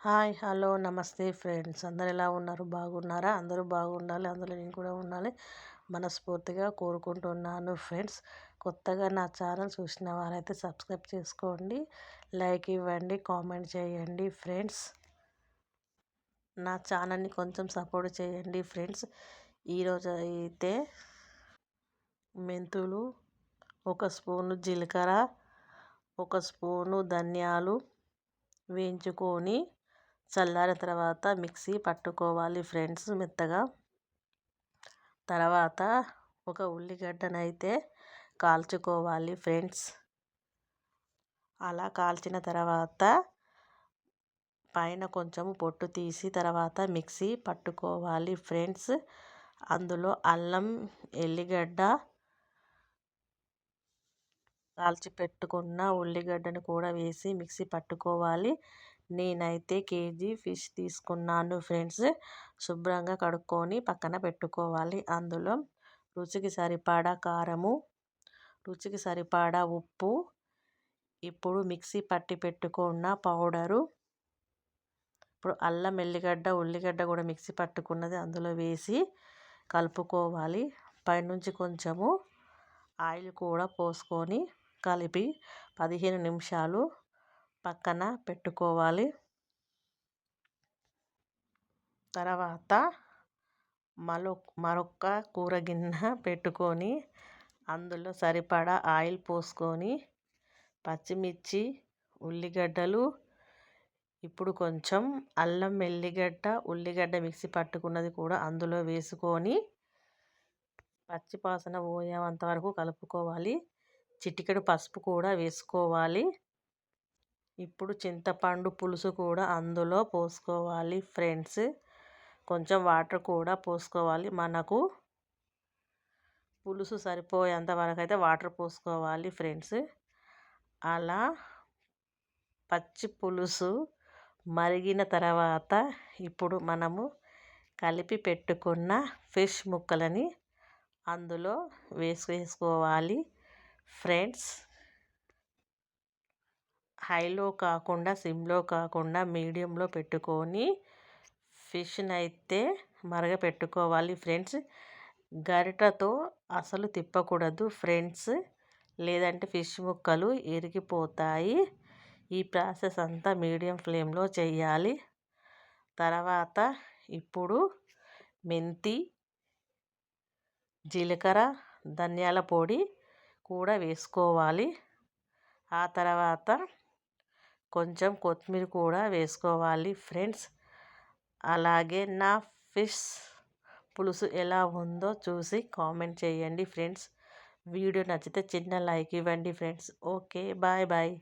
Hi hello నమస్తే friends. అందరు ఎలా ఉన్నారు? బాగున్నారా? అందరూ బాగుండాలి. అందులో నేను కూడా ఉండాలి. మనస్ఫూర్తిగా కోరుకుంటున్నాను ఫ్రెండ్స్. కొత్తగా నా ఛానల్ చూసిన వారైతే సబ్స్క్రైబ్ చేసుకోండి. లైక్ ఇవ్వండి. కామెంట్ చేయండి ఫ్రెండ్స్. నా ఛానల్ని కొంచెం సపోర్ట్ చేయండి ఫ్రెండ్స్. ఈరోజు అయితే మెంతులు ఒక స్పూను జీలకర్ర ఒక స్పూను ధనియాలు వేయించుకొని చల్లారిన తర్వాత మిక్సీ పట్టుకోవాలి ఫ్రెండ్స్ మెత్తగా. తర్వాత ఒక ఉల్లిగడ్డనైతే కాల్చుకోవాలి ఫ్రెండ్స్. అలా కాల్చిన తర్వాత పైన కొంచెం పొట్టు తీసి తర్వాత మిక్సీ పట్టుకోవాలి ఫ్రెండ్స్. అందులో అల్లం ఎల్లిగడ్డ కాల్చి పెట్టుకున్న ఉల్లిగడ్డను కూడా వేసి మిక్సీ పట్టుకోవాలి. నేనైతే కేజీ ఫిష్ తీసుకున్నాను ఫ్రెండ్స్. శుభ్రంగా కడుక్కొని పక్కన పెట్టుకోవాలి. అందులో రుచికి సరిపడా కారము రుచికి సరిపడా ఉప్పు ఇప్పుడు మిక్సీ పట్టి పెట్టుకున్న పౌడరు ఇప్పుడు అల్లం ఎల్లిగడ్డ ఉల్లిగడ్డ కూడా మిక్సీ పట్టుకున్నది అందులో వేసి కలుపుకోవాలి. పైనుంచి కొంచెము ఆయిల్ కూడా పోసుకొని కలిపి పదిహేను నిమిషాలు పక్కన పెట్టుకోవాలి. తర్వాత మరొ మరొక కూర గిన్నె పెట్టుకొని అందులో సరిపడా ఆయిల్ పోసుకొని పచ్చిమిర్చి ఉల్లిగడ్డలు ఇప్పుడు కొంచెం అల్లం ఎల్లిగడ్డ ఉల్లిగడ్డ మిక్సీ పట్టుకున్నది కూడా అందులో వేసుకొని పచ్చిపాసన పోయేంత వరకు కలుపుకోవాలి. చిటికెడు పసుపు కూడా వేసుకోవాలి. ఇప్పుడు చింతపండు పులుసు కూడా అందులో పోసుకోవాలి ఫ్రెండ్స్. కొంచెం వాటర్ కూడా పోసుకోవాలి. మనకు పులుసు సరిపోయేంత వరకు అయితే వాటర్ పోసుకోవాలి ఫ్రెండ్స్. అలా పచ్చి పులుసు మరిగిన తర్వాత ఇప్పుడు మనము కలిపి పెట్టుకున్న ఫిష్ ముక్కలని అందులో వేసుకోవాలి ఫ్రెండ్స్. హైలో కాకుండా సిమ్లో కాకుండా మీడియంలో పెట్టుకొని ఫిష్ని అయితే మరగపెట్టుకోవాలి ఫ్రెండ్స్. గరిటతో అసలు తిప్పకూడదు ఫ్రెండ్స్. లేదంటే ఫిష్ ముక్కలు ఇరిగిపోతాయి. ఈ ప్రాసెస్ అంతా మీడియం ఫ్లేమ్లో చేయాలి. తర్వాత ఇప్పుడు మెంతి జీలకర్ర ధనియాల పొడి కూడా వేసుకోవాలి. ఆ తర్వాత కొంచెం కొత్తిమీర కూడా వేసుకోవాలి ఫ్రెండ్స్. అలాగే నా ఫిష్ పులుసు ఎలా ఉందో చూసి కామెంట్ చేయండి ఫ్రెండ్స్. వీడియో నచ్చితే చిన్న లైక్ ఇవ్వండి ఫ్రెండ్స్. Okay bye bye.